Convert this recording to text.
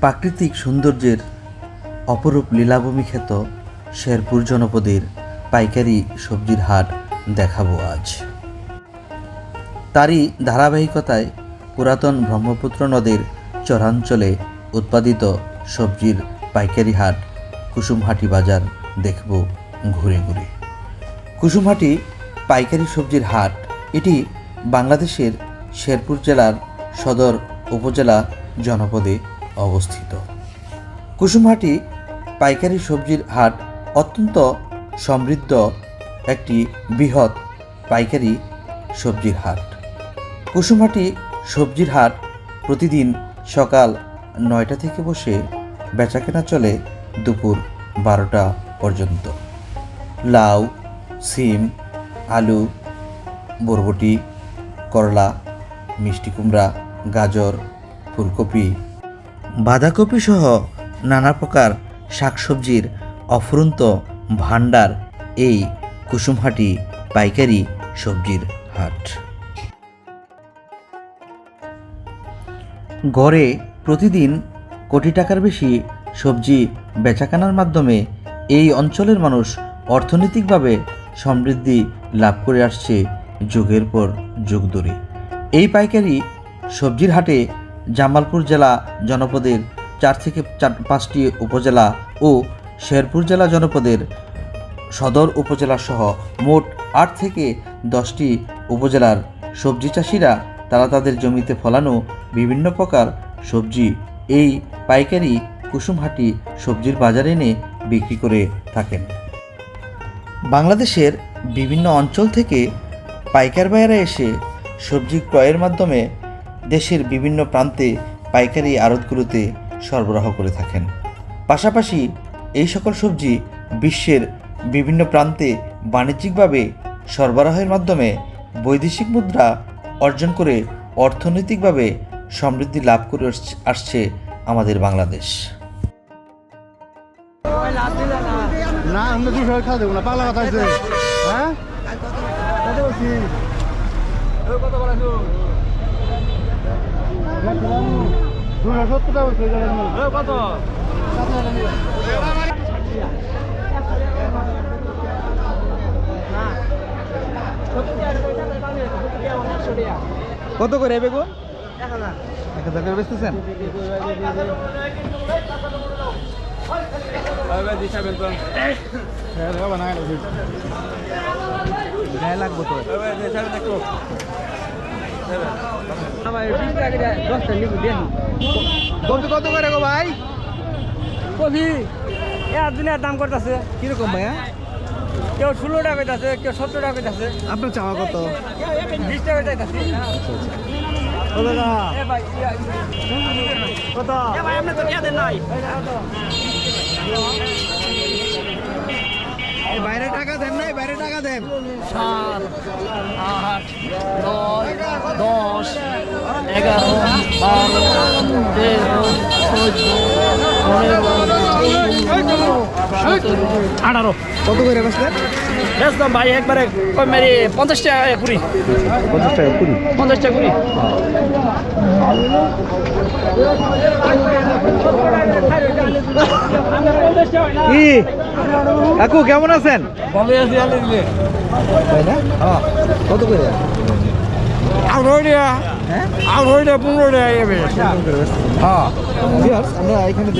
প্রাকৃতিক সৌন্দর্যের অপরূপ লীলাভূমি খ্যাত শেরপুর জনপদের পাইকারি সবজির হাট দেখাবো আজ। তারই ধারাবাহিকতায় পুরাতন ব্রহ্মপুত্র নদের চরাঞ্চলে উৎপাদিত সবজির পাইকারি হাট কুসুমহাটি বাজার দেখব ঘুরে ঘুরে। কুসুমহাটি পাইকারি সবজির হাট, এটি বাংলাদেশের শেরপুর জেলার সদর উপজেলা জনপদে অবস্থিত। কুসুমহাটি পাইকারি সবজির হাট অত্যন্ত সমৃদ্ধ একটি বৃহৎ পাইকারি সবজির হাট। কুসুমহাটি সবজির হাট প্রতিদিন সকাল নয়টা থেকে বসে বেচাকেনা চলে দুপুর বারোটা পর্যন্ত। লাউ, সিম, আলু, বরবটি করলা, মিষ্টি কুমড়া, গাজর, ফুলকপি। বাঁধাকপি সহ নানা প্রকার শাকসবজির অফুরন্ত ভাণ্ডার এই কুসুমহাটি পাইকারি সবজির হাট। গড়ে প্রতিদিন কোটি টাকার বেশি সবজি বেচাকেনার মাধ্যমে এই অঞ্চলের মানুষ অর্থনৈতিকভাবে সমৃদ্ধি লাভ করে আসছে যুগের পর যুগ ধরে। এই পাইকারি সবজির হাটে জামালপুর জেলা জনপদের চার থেকে চার, পাঁচটি উপজেলা ও শেরপুর জেলা জনপদের সদর উপজেলা সহ মোট আট থেকে দশটি উপজেলার সবজি চাষিরা তারা তাদের জমিতে ফলানো বিভিন্ন প্রকার সবজি এই পাইকারি কুসুমহাটি সবজির বাজারে এনে বিক্রি করে থাকেন। বাংলাদেশের বিভিন্ন অঞ্চল থেকে পাইকার বাইরা এসে সবজি ক্রয়ের মাধ্যমে দেশের বিভিন্ন প্রান্তে পাইকারি আড়তগুলোতে সরবরাহ করে থাকেন। পাশাপাশি এই সকল সবজি বিশ্বের বিভিন্ন প্রান্তে বাণিজ্যিকভাবে সরবরাহের মাধ্যমে বৈদেশিক মুদ্রা অর্জন করে অর্থনৈতিকভাবে সমৃদ্ধি লাভ করে আসছে- আমাদের বাংলাদেশ। না, আমরা দুশো খাওয়া দেবো না পাগলা কথা হ্যাঁ? কত দুশো কত করে বেগুন? এক হাজার করে বেচতেছেন? গায়ে লাগবো তো কপি কত করে গো ভাই কফি এর দিনের দাম করতেছে কীরকম ভাইয়া কেউ ষোলো টাকা কইতাছে কেউ সত্তর টাকা কইতাছে আপনার চাওয়া কত বিশ টাকা চাইতাছে এ ভাই, ইয়া, কত এ ভাই আপনি তো দিয়া দেন নাই এই বাইরে টাকা দেন নাই বাইরে টাকা দেন। সাত আট নয় দশ এগারো বারো তেরো চোদ্দ পনেরো আঠারো কত করে বেচলেন? বেচলাম ভাই একবারে কই মেরি পঞ্চাশ টাকা কুড়ি। পঞ্চাশ টাকা কুড়ি? পঞ্চাশ টাকা কুড়ি। কি? কাকু কেমন আছেন? হ্যাঁ কত করে? হ্যাঁ? হ্যাঁ আমরা এখানে